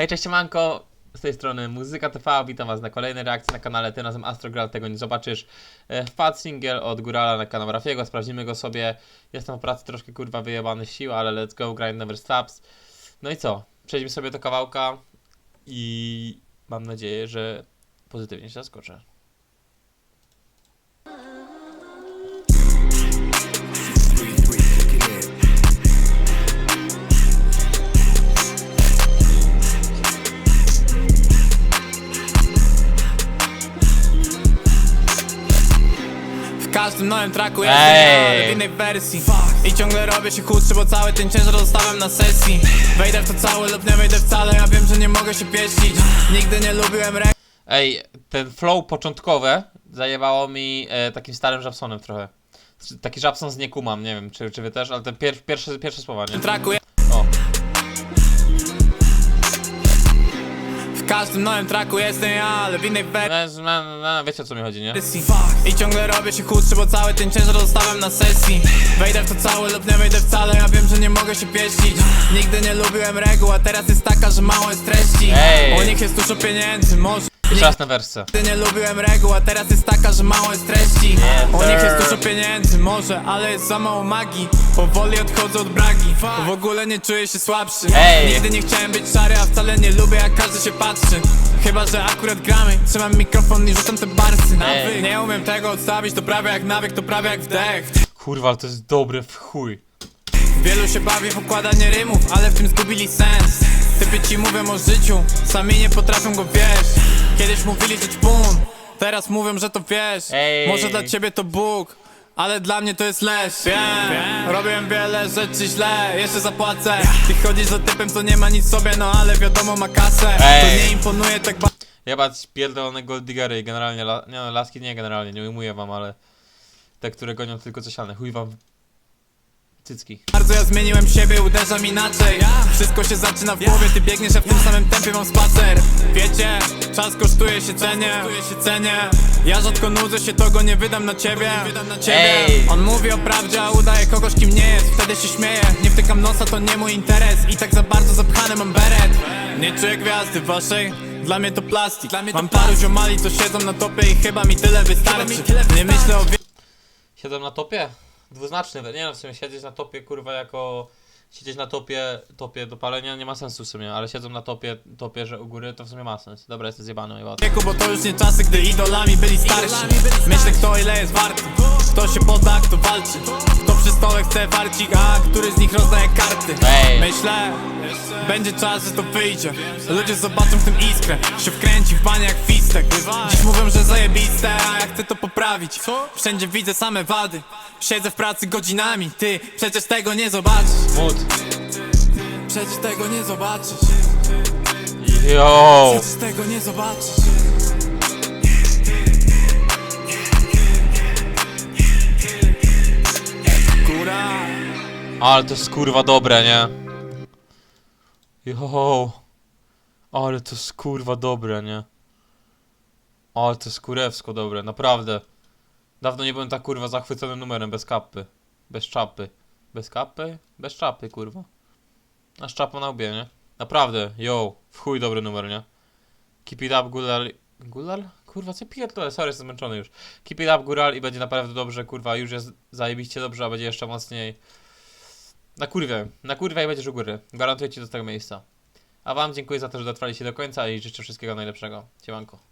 Hej, cześć manko, z tej strony Muzyka TV, witam was na kolejnej reakcji na kanale, ty razem Astrogral, tego nie zobaczysz. E, Wpadł singiel od Górala na kanał Rafiego, sprawdzimy go sobie. Jestem w pracy troszkę kurwa wyjebany sił, ale let's go, grind never stops. No i co, przejdźmy sobie do kawałka i mam nadzieję, że pozytywnie się zaskoczę. Każdym nowym Ej. ale w innej wersji I ciągle robię się chudszy, bo cały ten ciężar zostawiam na sesji Wejdę w to całe lub nie wejdę wcale, ja wiem, że nie mogę się pieścić Nigdy nie lubiłem rek Ej, ten flow początkowe zajebało mi e, takim starym Żabsonem trochę. Taki Żabson z Niekumam, nie wiem, czy, czy wy też, ale te pier, pierwsze, pierwsze słowa, nie? tracku jest każdym nowym tracku jestem ja, ale w innej no, no, no, wiecie o co mi chodzi, nie? wersji I ciągle robię się chudszy, bo cały ten ciężar zostawiam na sesji Wejdę w to całe lub nie wejdę wcale, ja wiem, że nie mogę się pieścić Nigdy nie lubiłem reguł, a teraz jest taka, że mało jest treści Ej. U nich jest dużo pieniędzy, może Raz na wersę. Nigdy nie lubiłem reguł, a teraz jest taka, że mało jest treści Yes, U nich jest sir. dużo pieniędzy, może, ale jest za mało magii Powoli odchodzę od bragi, w ogóle nie czuję się słabszy Ej. Nigdy nie chciałem być szary, a wcale nie lubię jak każdy się patrzy Chyba, że akurat gramy, trzymam mikrofon i rzucam te barsy Ej. Nawyk, nie umiem tego odstawić, to prawie jak nawyk, to prawie jak wdech Kurwa, ale to jest dobre w chuj. Wielu się bawi w układanie rymów, ale w tym zgubili sens Typy ci mówią o życiu, sami nie potrafią go wiesz Kiedyś mówili, że ćpun, teraz mówią, że to wiesz. Ej. Może dla ciebie to Bóg, ale dla mnie to jest leś. Wiem, robiłem wiele rzeczy źle, jeszcze zapłacę. Ty chodzisz za typem, co nie ma nic w sobie, no ale wiadomo ma kasę. Ej. To nie imponuje tak bardzo Jebać pierdolone golddiggery i generalnie, la, nie no, laski nie generalnie, nie ujmuję wam, ale te, które gonią tylko coś chuj wam cycki. Bardzo ja zmieniłem siebie, uderzam inaczej. Wszystko się zaczyna w głowie, ty biegniesz, ja w tym samym tempie mam spacer. Wiecie, czas kosztuje się cenie, się cenie. Ja rzadko nudzę się, to go nie wydam na ciebie, Ej. On mówi o prawdzie, a udaje kogoś kim nie jest. Wtedy się śmieje, nie wtykam nosa, to nie mój interes. I tak za bardzo zapchany mam beret. Nie czuję gwiazdy waszej. Dla mnie to plastik. Mam paru ziomali, co siedzą na topie i chyba mi tyle wystarczy. Nie myślę o Siedzą na topie? Dwuznaczny, nie no, w sumie siedzieć na topie, kurwa, jako... Siedzieć na topie, topie do palenia nie ma sensu w sumie, ale siedzą na topie, topie, że u góry, to w sumie ma sens. Dobra, jestem zjebany, jebany. wieku, bo to już nie czasy, gdy idolami byli starsi Myślę kto ile jest warty, kto się podda, kto walczy przy stole chce warcik, a który z nich rozdaje karty. Ej. Myślę, będzie czas, że to wyjdzie. Ludzie zobaczą w tym iskrę, się wkręci w banie jak fistek. Dziś mówią, że zajebiste, a ja chcę to poprawić. Wszędzie widzę same wady, siedzę w pracy godzinami. Ty przecież tego nie zobaczysz, Mód. przecież tego nie zobaczysz. Yo! Przecież tego nie zobaczysz Ale to jest kurwa dobre, nie? Yo! Ale to jest kurwa dobre, nie? Ale to jest kurewsko dobre, naprawdę. Dawno nie byłem tak kurwa zachwycony numerem bez kapy. Bez czapy. Bez kapy? Bez czapy, kurwa. A czapa na łbie, nie? Naprawdę, yo, w chuj dobry numer, nie? Keep it up, Gular. Gular? Kurwa, co pierdolę, sorry, jestem zmęczony już. Keep it up, Gural i będzie naprawdę dobrze, kurwa, już jest zajebiście dobrze, a będzie jeszcze mocniej. Na kurwę, na kurwę i będziesz u góry. Gwarantuję ci do tego miejsca. A wam dziękuję za to, że dotrwaliście do końca i życzę wszystkiego najlepszego. Siemanko.